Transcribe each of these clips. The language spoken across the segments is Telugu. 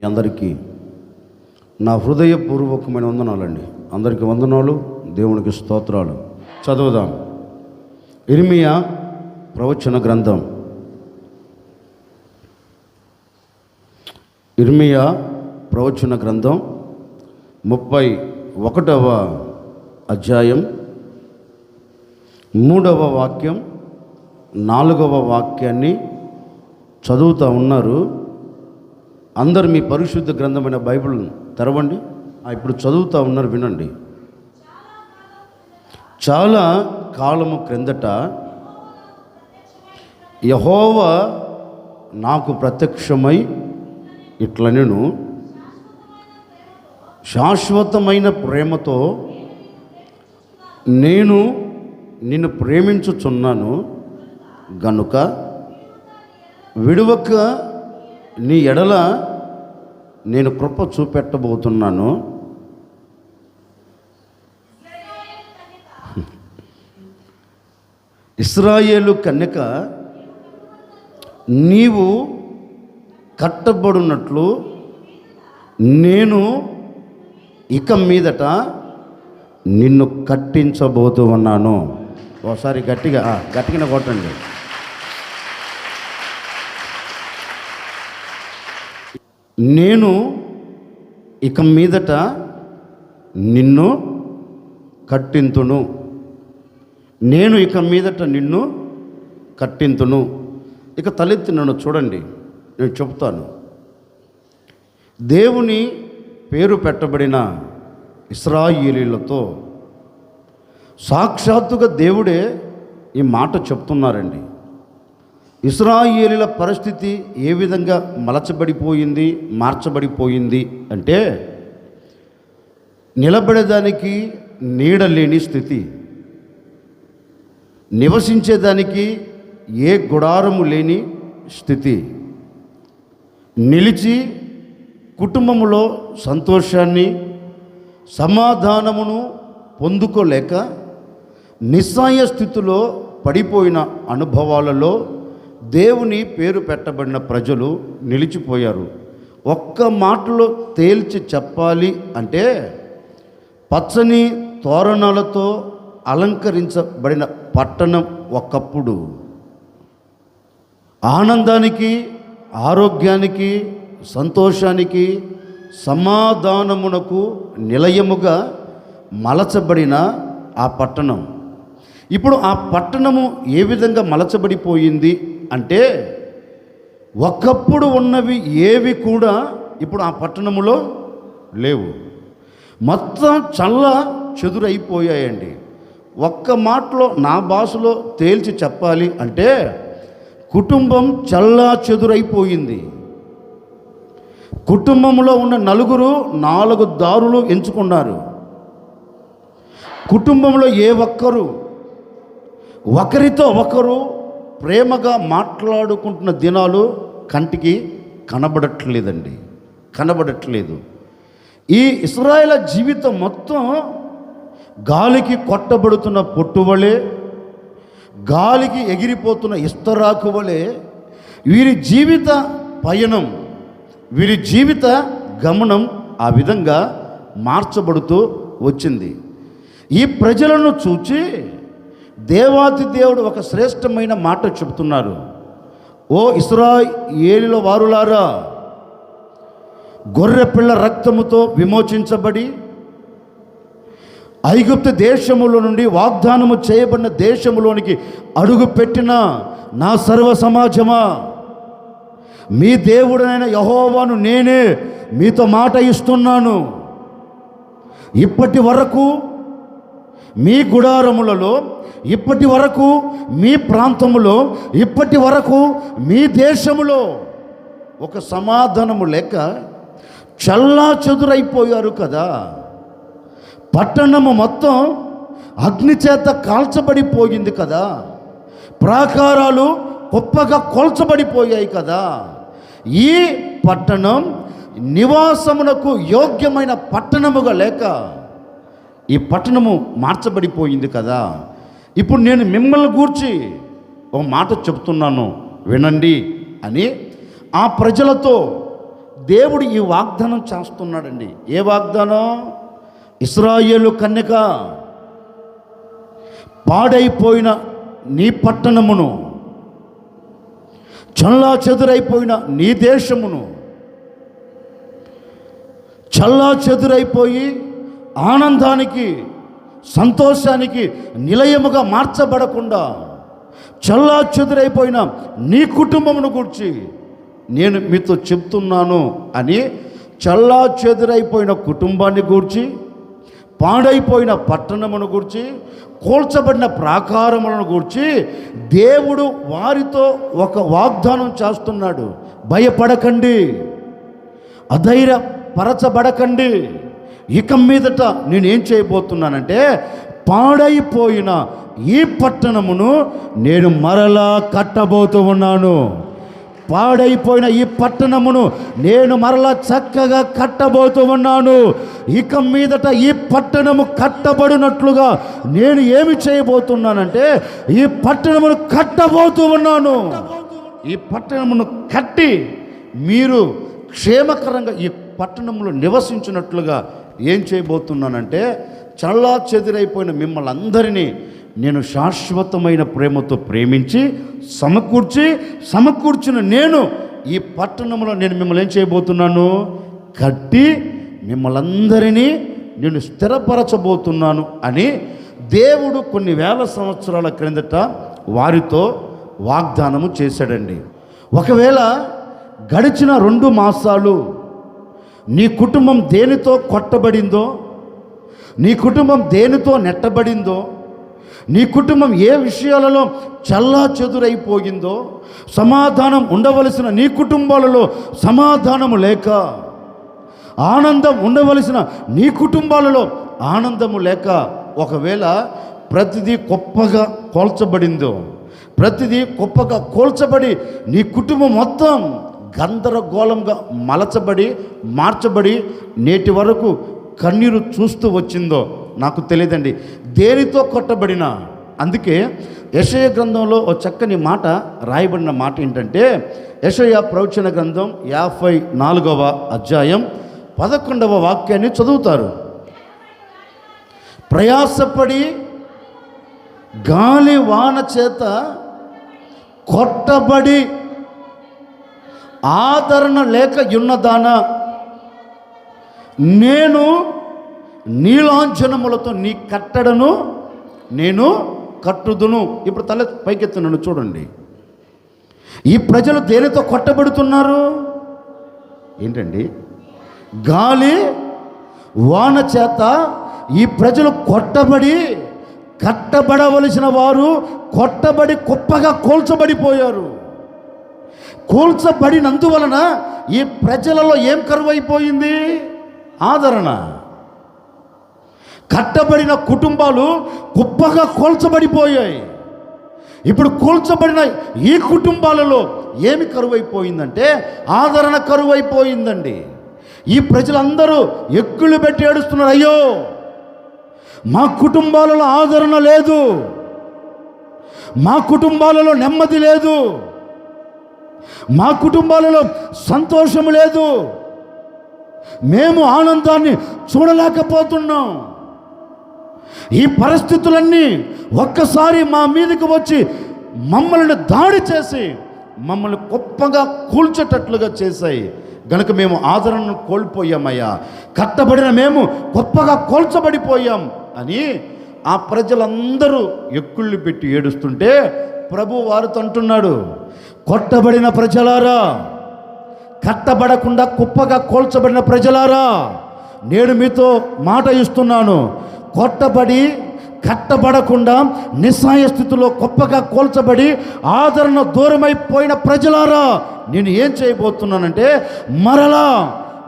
మీ అందరికీ నా హృదయపూర్వకమైన వందనాలండి. అందరికీ వందనాలు దేవునికి స్తోత్రాలు. చదువుదాం. ఇర్మియా ప్రవచన గ్రంథం. ఇర్మియా ప్రవచన గ్రంథం ముప్పై ఒకటవ అధ్యాయం మూడవ వాక్యం నాలుగవ వాక్యాన్ని చదువుతూ ఉన్నారు. అందరు మీ పరిశుద్ధ గ్రంథమైన బైబిల్ తెరవండి. ఇప్పుడు చదువుతూ ఉన్నారు వినండి. చాలా కాలము క్రిందట యహోవ నాకు ప్రత్యక్షమై ఇట్లనెను శాశ్వతమైన ప్రేమతో నేను నిన్ను ప్రేమించుచున్నాను. గనుక విడువక నీ ఎడల నేను కృప చూపెట్టబోతున్నాను. ఇస్రాయేలు కన్యక నీవు కట్టబడినట్లు నేను ఇక మీదట నిన్ను కట్టించబోతూ ఉన్నాను. ఒకసారి గట్టిగా గట్టిగా కొట్టండి. నేను ఇక మీదట నిన్ను కట్టింతును. నేను ఇక మీదట నిన్ను కట్టింతును. ఇక తలెత్తి నన్ను చూడండి నేను చెప్తాను దేవుని పేరు పెట్టబడిన ఇస్రాయిలీలతో సాక్షాత్తుగా దేవుడే ఈ మాట చెప్తున్నారండి. ఇస్రాయేలీల పరిస్థితి ఏ విధంగా మలచబడిపోయింది మార్చబడిపోయింది అంటే నిలబడేదానికి నీడ లేని స్థితి. నివసించేదానికి ఏ గుడారము లేని స్థితి. నిలిచి కుటుంబములో సంతోషాన్ని సమాధానమును పొందుకోలేక నిస్సాయ స్థితిలో పడిపోయిన అనుభవాలలో దేవుని పేరు పెట్టబడిన ప్రజలు నిలిచిపోయారు. ఒక్క మాటలో తేల్చి చెప్పాలి అంటే పచ్చని తోరణాలతో అలంకరించబడిన పట్టణం ఒకప్పుడు. ఆనందానికి ఆరోగ్యానికి సంతోషానికి సమాధానమునకు నిలయముగా మలచబడిన ఆ పట్టణం. ఇప్పుడు ఆ పట్టణము ఏ విధంగా మలచబడిపోయింది అంటే ఒకప్పుడు ఉన్నవి ఏవి కూడా ఇప్పుడు ఆ పట్టణములో లేవు. మొత్తం చల్ల చెదురైపోయాయండి. ఒక్క మాటలో నా భాషలో తేల్చి చెప్పాలి అంటే కుటుంబం చల్లా చెదురైపోయింది. కుటుంబంలో ఉన్న నలుగురు నాలుగు దారులు ఎంచుకున్నారు. కుటుంబంలో ఏ ఒక్కరు ఒకరితో ఒకరు ప్రేమగా మాట్లాడుకుంటున్న దినాలు కంటికి కనబడట్లేదండి. కనబడట్లేదు. ఈ ఇస్రాయల జీవితం మొత్తం గాలికి కొట్టబడుతున్న పొట్టువలే గాలికి ఎగిరిపోతున్న ఇస్తరాకు వలె వీరి జీవిత పయనం వీరి జీవిత గమనం ఆ విధంగా మార్చబడుతూ వచ్చింది. ఈ ప్రజలను చూచి దేవాతి దేవుడు ఒక శ్రేష్టమైన మాట చెబుతున్నారు. ఓ ఇస్రా ఏలిలో వారులారా గొర్రె పిల్ల రక్తముతో విమోచించబడి ఐగుప్తు దేశములో నుండి వాగ్దానము చేయబడిన దేశములోనికి అడుగు పెట్టిన నా సర్వ సమాజమా? మీ దేవుడైన యహోవాను నేనే మీతో మాట ఇస్తున్నాను. ఇప్పటి వరకు మీ గుడారములలో ఇప్పటి వరకు మీ ప్రాంతములో ఇప్పటి వరకు మీ దేశములో ఒక సమాధానము లేక చల్లా చెదురైపోయారు కదా. పట్టణము మొత్తం అగ్ని చేత కాల్చబడిపోయింది కదా. ప్రాకారాలు గొప్పగా కొల్చబడిపోయాయి కదా. ఈ పట్టణం నివాసమునకు యోగ్యమైన పట్టణముగా లేక ఈ పట్టణము మార్చబడిపోయింది కదా. ఇప్పుడు నేను మిమ్మల్ని గూర్చి ఒక మాట చెప్తున్నాను వినండి అని. ఆ ప్రజలతో దేవుడు ఈ వాగ్దానం చేస్తున్నాడండి. ఏ వాగ్దానం? ఇస్రాయేలు కన్యక పాడైపోయిన నీ పట్టణమును చల్లా చెదురైపోయిన నీ దేశమును చల్లా చెదురైపోయి ఆనందానికి సంతోషానికి నిలయముగా మార్చబడకుండా చల్లా చెదురైపోయిన నీ కుటుంబమును గురించి నేను మీతో చెప్తున్నాను అని చల్లా చెదురైపోయిన కుటుంబాన్ని గూర్చి పాడైపోయిన పట్టణమును గూర్చి కూల్చబడిన ప్రాకారములను గూర్చి దేవుడు వారితో ఒక వాగ్దానం చేస్తున్నాడు. భయపడకండి. అధైర్యపరచబడకండి. ఇక మీదట నేనేం చేయబోతున్నానంటే పాడైపోయిన ఈ పట్టణమును నేను మరలా కట్టబోతూ ఉన్నాను. పాడైపోయిన ఈ పట్టణమును నేను మరలా చక్కగా కట్టబోతూ ఉన్నాను. ఇక మీదట ఈ పట్టణము కట్టబడినట్లుగా నేను ఏమి చేయబోతున్నానంటే ఈ పట్టణమును కట్టబోతూ ఉన్నాను. ఈ పట్టణమును కట్టి మీరు క్షేమకరంగా ఈ పట్టణంలో నివసించినట్లుగా ఏం చేయబోతున్నానంటే చల్లా చెదిరైపోయిన మిమ్మల్ని అందరినీ నేను శాశ్వతమైన ప్రేమతో ప్రేమించి సమకూర్చి సమకూర్చిన నేను ఈ పట్టణంలో నేను మిమ్మల్ని ఏం చేయబోతున్నాను? కట్టి మిమ్మల్ని అందరినీ నేను స్థిరపరచబోతున్నాను అని దేవుడు కొన్ని వేల సంవత్సరాల క్రిందట వారితో వాగ్దానము చేశాడండి. ఒకవేళ గడిచిన రెండు మాసాలు నీ కుటుంబం దేనితో కొట్టబడిందో నీ కుటుంబం దేనితో నెట్టబడిందో నీ కుటుంబం ఏ విషయాలలో చల్లా చెదురైపోయిందో సమాధానం ఉండవలసిన నీ కుటుంబాలలో సమాధానము లేక ఆనందం ఉండవలసిన నీ కుటుంబాలలో ఆనందము లేక ఒకవేళ ప్రతిదీ గొప్పగా కోల్చబడిందో ప్రతిదీ గొప్పగా కోల్చబడి నీ కుటుంబం మొత్తం గందరగోళంగా మలచబడి మార్చబడి నేటి వరకు కన్నీరు చూస్తూ వచ్చిందో నాకు తెలియదండి. దేనితో కొట్టబడిన. అందుకే యశయ గ్రంథంలో ఒక చక్కని మాట రాయబడిన మాట ఏంటంటే యశయ ప్రవచన గ్రంథం యాభై నాలుగవ అధ్యాయం పదకొండవ వాక్యాన్ని చదువుతారు. ప్రయాసపడి గాలి వాన చేత కొట్టబడి ఆదరణ లేక ఉన్నదానా నేను నీలాంఛనములతో నీ కట్టడను నేను కట్టుదును. ఇప్పుడు తల పైకెత్తున్నాను చూడండి. ఈ ప్రజలు దేనితో కొట్టబడుతున్నారు? ఏంటండి? గాలి వాన చేత ఈ ప్రజలు కొట్టబడి కట్టబడవలసిన వారు కొట్టబడి కుప్పగా కోల్చబడిపోయారు. కూల్చబడినందువలన ఈ ప్రజలలో ఏం కరువైపోయింది? ఆదరణ. కట్టబడిన కుటుంబాలు కుప్పగా కూల్చబడిపోయాయి. ఇప్పుడు కూల్చబడిన ఈ కుటుంబాలలో ఏమి కరువైపోయిందంటే ఆదరణ కరువైపోయిందండి. ఈ ప్రజలందరూ ఎక్కులు పెట్టి ఏడుస్తున్నారు అయ్యో మా కుటుంబాలలో ఆదరణ లేదు. మా కుటుంబాలలో నెమ్మది లేదు. మా కుటుంబాలలో సంతోషం లేదు. మేము ఆనందాన్ని చూడలేకపోతున్నాం. ఈ పరిస్థితులన్నీ ఒక్కసారి మా మీదకి వచ్చి మమ్మల్ని దాడి చేసి మమ్మల్ని గొప్పగా కూల్చేటట్లుగా చేశాయి. గనుక మేము ఆదరణను కోల్పోయామయ్యా. కట్టబడిన మేము గొప్పగా కోల్చబడిపోయాం అని ఆ ప్రజలందరూ ఎక్కుళ్ళు పెట్టి ఏడుస్తుంటే ప్రభు వారితో అంటున్నాడు కొట్టబడిన ప్రజలారా కట్టబడకుండా కుప్పగా కోల్చబడిన ప్రజలారా నేను మీతో మాట ఇస్తున్నాను. కొట్టబడి కట్టబడకుండా నిస్సాయ స్థితిలో గొప్పగా కోల్చబడి ఆదరణ దూరమైపోయిన ప్రజలారా నేను ఏం చేయబోతున్నానంటే మరలా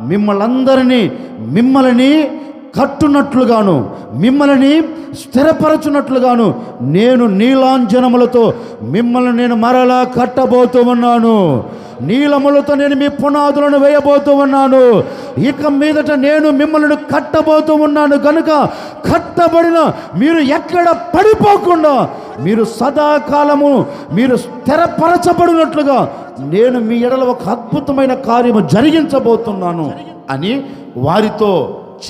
మిమ్మల్ని అందరినీ మిమ్మల్ని కట్టునట్లుగాను మిమ్మల్ని స్థిరపరచునట్లుగాను నేను నీలాంజనములతో మిమ్మల్ని నేను మరలా కట్టబోతూ ఉన్నాను నీలములతో నేను మీ పునాదులను వేయబోతూ ఉన్నాను ఇక మీదట నేను మిమ్మల్ని కట్టబోతూ ఉన్నాను కనుక కట్టబడిన మీరు ఎక్కడ పడిపోకుండా మీరు సదాకాలము మీరు స్థిరపరచబడినట్లుగా నేను మీ ఎడల ఒక అద్భుతమైన కార్యము జరిగించబోతున్నాను అని వారితో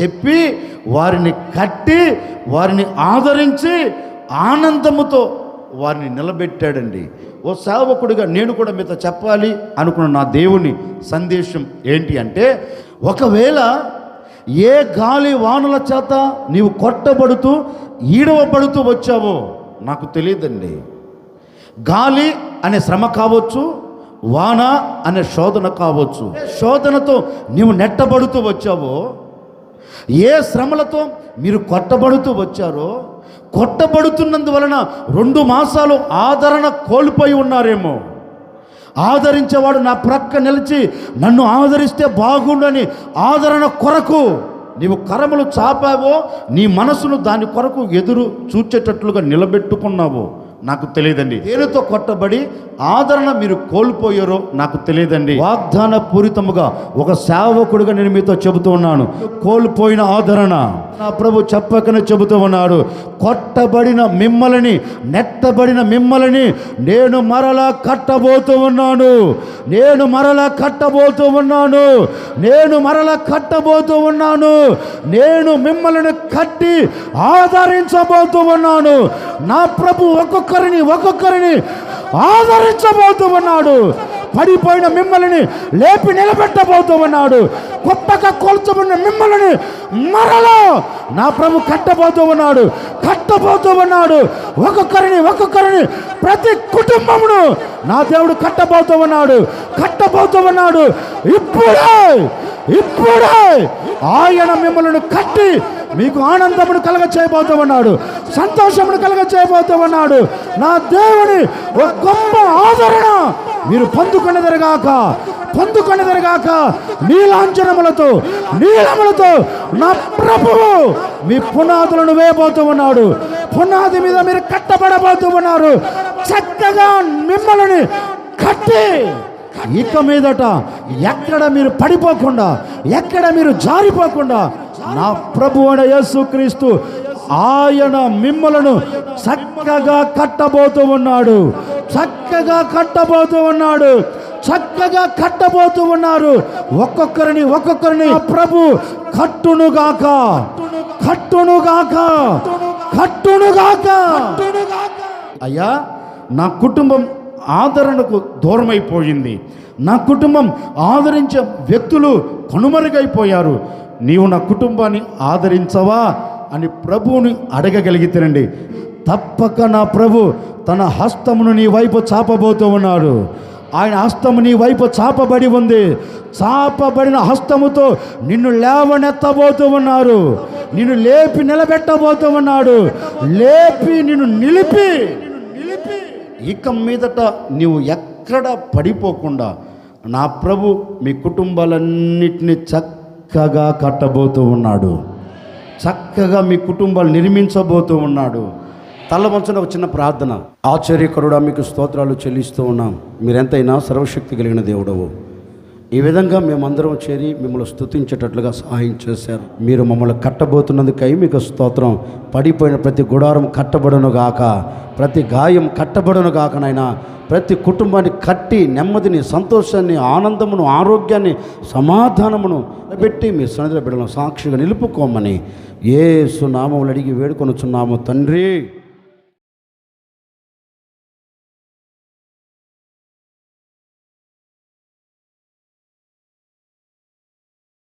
చెప్పి వారిని కట్టి వారిని ఆదరించి ఆనందముతో వారిని నిలబెట్టాడండి. ఓ సేవకుడిగా నేను కూడా మీతో చెప్పాలి అనుకున్న నా దేవుని సందేశం ఏంటి అంటే ఒకవేళ ఏ గాలి వానల చేత నీవు కొట్టబడుతూ ఈడవబడుతూ వచ్చావో నాకు తెలియదండి. గాలి అనే శ్రమ కావచ్చు వాన అనే శోధన కావచ్చు. శోధనతో నీవు నెట్టబడుతూ వచ్చావో ఏ శ్రమలతో మీరు కొట్టబడుతూ వచ్చారో కొట్టబడుతున్నందువలన రెండు మాసాలు ఆదరణ కోల్పోయి ఉన్నారేమో. ఆదరించేవాడు నా ప్రక్క నిలిచి నన్ను ఆదరిస్తే బాగుండని ఆదరణ కొరకు నీవు కరములు చాపావో నీ మనసును దాని కొరకు ఎదురు చూచేటట్లుగా నిలబెట్టుకున్నావో నాకు తెలియదండి. దేనితో కొట్టబడి ఆదరణ మీరు కోల్పోయారో నాకు తెలియదండి. వాగ్దాన పూరితముగా ఒక సేవకుడుగా నేను మీతో చెబుతూ ఉన్నాను. కోల్పోయిన ఆదరణ నా ప్రభు చెప్పకనే చెబుతూ ఉన్నాడు. కొట్టబడిన మిమ్మల్ని నెట్టబడిన మిమ్మల్ని నేను మరలా కట్టబోతూ ఉన్నాను. నేను మరలా కట్టబోతూ ఉన్నాను. నేను మరలా కట్టబోతూ ఉన్నాను. నేను మిమ్మల్ని కట్టి ఆదరించబోతూ ఉన్నాను. నా ప్రభు ఒక్కొక్కరిని ఒక్కొక్కరిని ఆదరించబోతూ ఉన్నాడు పడిపోయిన మిమ్మల్ని లేపి నిలబెట్టబోతూ ఉన్నాడు కొత్తగా కోల్చబడిన మిమ్మల్ని మరలా నా ప్రభు కట్టబోతూ ఉన్నాడు కట్టబోతూ ఉన్నాడు ఒక్కొక్కరిని ఒక్కొక్కరిని ప్రతి కుటుంబమును నా దేవుడు కట్టబోతూ ఉన్నాడు కట్టబోతూ ఉన్నాడు ఇప్పుడే ఇప్పుడే ఆయన మిమ్మల్ని కట్టి మీకు ఆనందమును కలగ చేయబోతూ ఉన్నాడు సంతోషమును కలగ చేయబోతూ ఉన్నాడు నా దేవుని ఒక గొప్ప ఆదరణ మీరు పొందుకొనదరగాక పొందుకొనదరగాక నీలాంఛనములతో నీలములతో నా ప్రభువు మీ పునాదులను వేయబోతూ ఉన్నాడు పునాది మీద మీరు కట్టబడబోతూ ఉన్నారు చక్కగా మిమ్మల్ని కట్టి ఇక మీదట ఎక్కడ మీరు పడిపోకుండా ఎక్కడ మీరు జారిపోకుండా నా ప్రభు అనే యేసుక్రీస్తు ఆయన మిమ్మలను చక్కగా కట్టబోతూ ఉన్నాడు. చక్కగా కట్టబోతూ ఉన్నాడు. చక్కగా కట్టబోతూ ఉన్నారు. ఒక్కొక్కరిని ఒక్కొక్కరిని ప్రభు కట్టునుగాక కట్టునుగాక కట్టునుగాక అయ్యా నా కుటుంబం ఆదరణకు దూరమైపోయింది. నా కుటుంబం ఆదరించే వ్యక్తులు కనుమరుగైపోయారు. నీవు నా కుటుంబాన్ని ఆదరించవా అని ప్రభువుని అడగగలిగితేనండి. తప్పక నా ప్రభు తన హస్తమును నీ వైపు చాపబోతూ ఉన్నాడు. ఆయన హస్తము నీ వైపు చాపబడి ఉంది. చాపబడిన హస్తముతో నిన్ను లేవనెత్తబోతూ ఉన్నారు. నిన్ను లేపి నిలబెట్టబోతూ ఉన్నాడు. లేపి నిన్ను నిలిపి ఇక మీదట నీవు ఎక్కడ పడిపోకుండా నా ప్రభు మీ కుటుంబాలన్నిటిని చక్కగా కట్టబోతూ ఉన్నాడు. చక్కగా మీ కుటుంబాలు నిర్మించబోతూ ఉన్నాడు. తల ఒక చిన్న ప్రార్థన. ఆశ్చర్యకరుడా మీకు స్తోత్రాలు చెల్లిస్తూ ఉన్నాం. మీరెంతైనా సర్వశక్తి కలిగిన దేవుడవు. ఈ విధంగా మేమందరం చేరి మిమ్మల్ని స్తుతించేటట్లుగా సహాయం చేశారు. మీరు మమ్మల్ని కట్టబోతున్నందుకై మీకు స్తోత్రం. పడిపోయిన ప్రతి గుడారం కట్టబడును గాక. ప్రతి గాయం కట్టబడును గాక ప్రతి కుటుంబాన్ని కట్టి నెమ్మదిని సంతోషాన్ని ఆనందమును ఆరోగ్యాన్ని సమాధానమును పెట్టి మీ సన్నిధిలో బిడ్డలను సాక్షిగా నిలుపుకోమని ఏ సునామములు అడిగి వేడుకొనుచున్నాము తండ్రి.